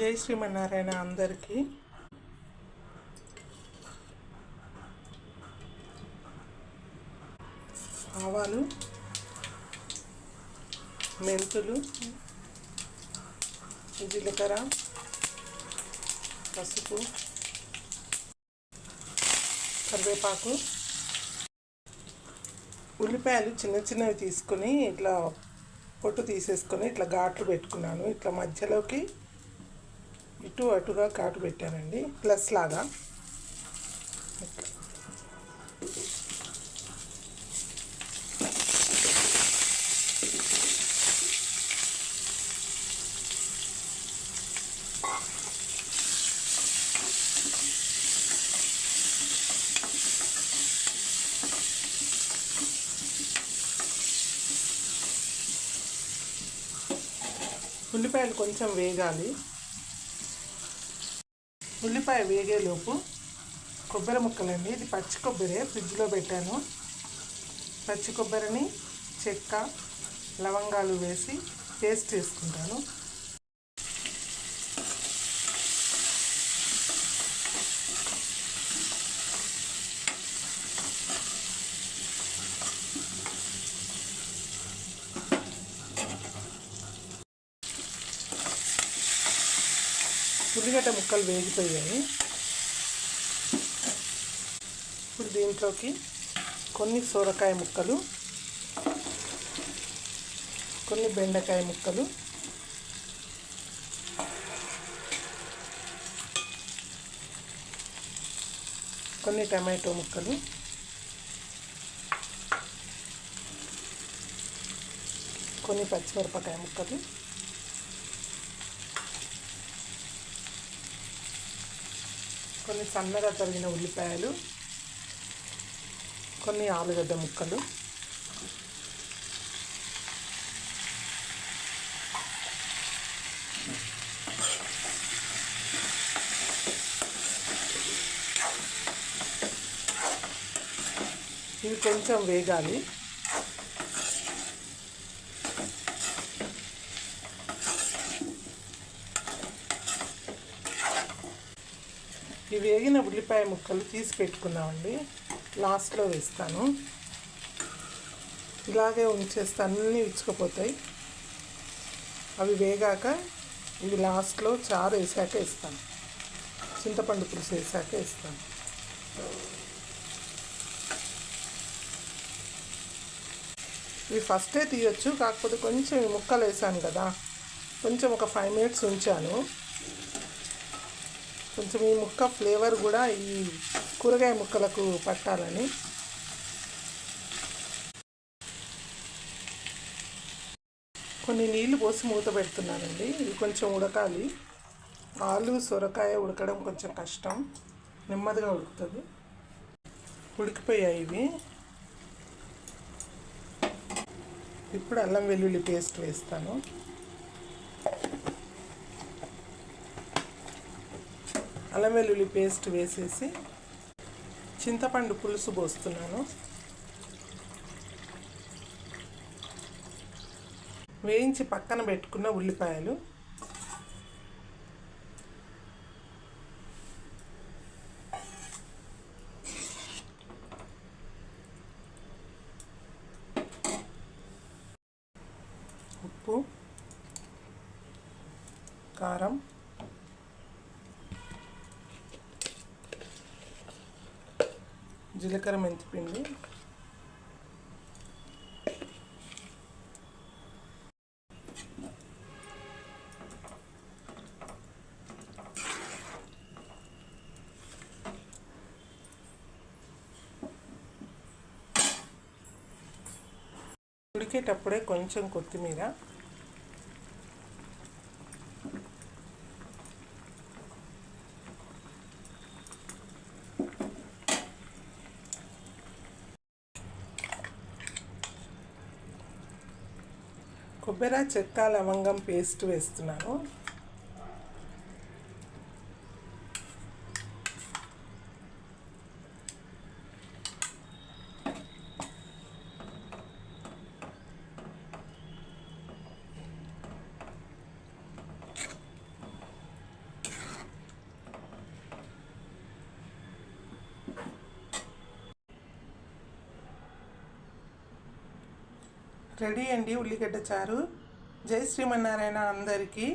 జై శ్రీమన్నారాయణ అందరికీ. ఆవాలు మెంతులు జీలకర్ర పసుపు కరివేపాకు ఉల్లిపాయలు చిన్న చిన్నవి తీసుకొని ఇట్లా పొట్టు తీసేసుకొని ఇట్లా ఘాట్లు పెట్టుకున్నాను. ఇట్లా మధ్యలోకి ఇటు అటుగా కాటు పెట్టానండి ప్లస్ లాగా. ఉల్లిపాయలు కొంచెం వేగాలి. ఉల్లిపాయ వేగేలోపు కొబ్బరి ముక్కలండి. ఇది పచ్చి కొబ్బరి ఫ్రిడ్జ్లో పెట్టాను. పచ్చి కొబ్బరిని చెక్క లవంగాలు వేసి పేస్ట్ చేసుకుంటాను. ఉల్లిగడ్డ ముక్కలు వేగిపోయాయి. ఇప్పుడు దీంట్లోకి కొన్ని సొరకాయ ముక్కలు కొన్ని బెండకాయ ముక్కలు కొన్ని టమాటో ముక్కలు కొన్ని పచ్చిమిరపకాయ ముక్కలు కొన్ని సన్నగా తరిగిన ఉల్లిపాయలు కొన్ని ఆలుగడ్డ ముక్కలు. ఇవి కొంచెం వేగాలి. ఈ వేగిన ఉల్లిపాయ ముక్కలు తీసి పెట్టుకున్నామండి లాస్ట్లో వేస్తాను. ఇలాగే ఉంచేస్తే అన్నీ ఇచ్చుకుపోతాయి అవి వేగాక ఇవి లాస్ట్లో చారు వేసాక వేస్తాను. చింతపండు పులుసు వేసాక వేస్తాను. ఇవి ఫస్టే తీయొచ్చు కాకపోతే కొంచెం ముక్కలు వేసాను కదా. కొంచెం ఒక ఫైవ్ మినిట్స్ ఉంచాను. కొంచెం ఈ ముక్క ఫ్లేవర్ కూడా ఈ కూరగాయ ముక్కలకు పట్టాలని. కొన్ని నీళ్ళు పోసి మూత పెడుతున్నానండి. ఇవి కొంచెం ఉడకాలి. ఆలు సొరకాయ ఉడకడం కొంచెం కష్టం. నెమ్మదిగా ఉడుకుతుంది. ఉడికిపోయాయి ఇవి. ఇప్పుడు అల్లం వెల్లుల్లి పేస్ట్ వేస్తాను. అల్లం వెల్లుల్లి పేస్ట్ వేసేసి చింతపండు పులుసు పోస్తున్నాను. వేయించి పక్కన పెట్టుకున్న ఉల్లిపాయలు. ఉప్పు కారం జీలకర్ర మెంతిపిండి. ఉడికేటప్పుడే కొంచెం కొత్తిమీర. కొబ్బరి చెక్క లవంగం పేస్ట్ వేస్తున్నాను. రెడీ అండి ఉల్లిగడ్డ చారు. జై శ్రీమన్నారాయణ అందరికీ.